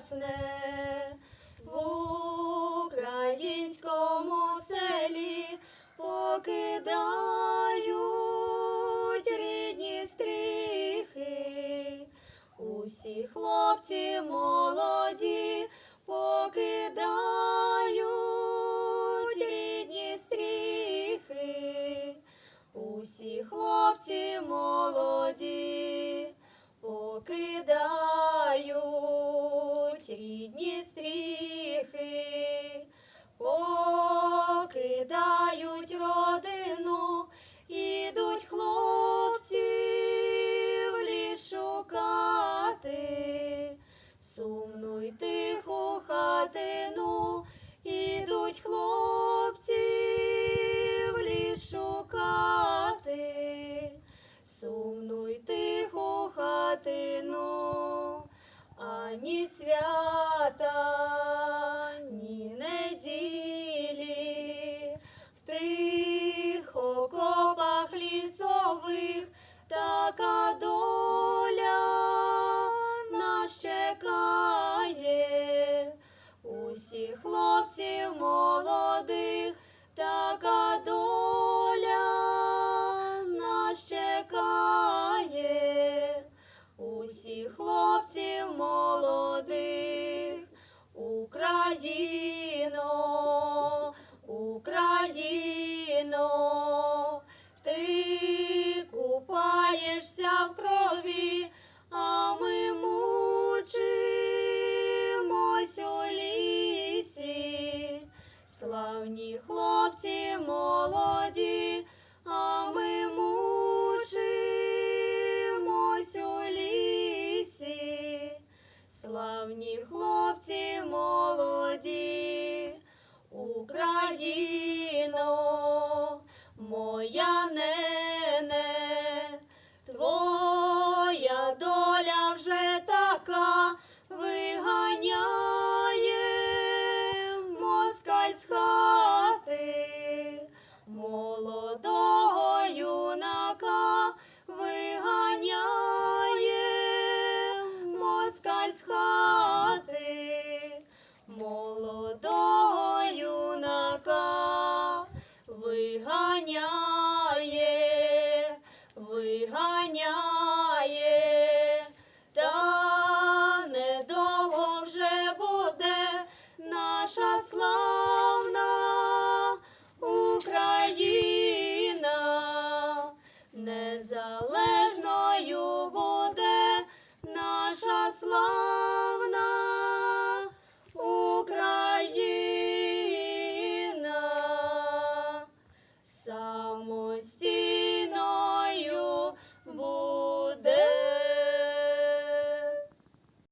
згасне в українському селі покида. ні свята, ні неділі, в тих окопах лісових така доля нас чекає. славні хлопці молоді, Україні. виганяє, виганяє, та недовго вже буде наша славна Україна, незалежною буде наша слава.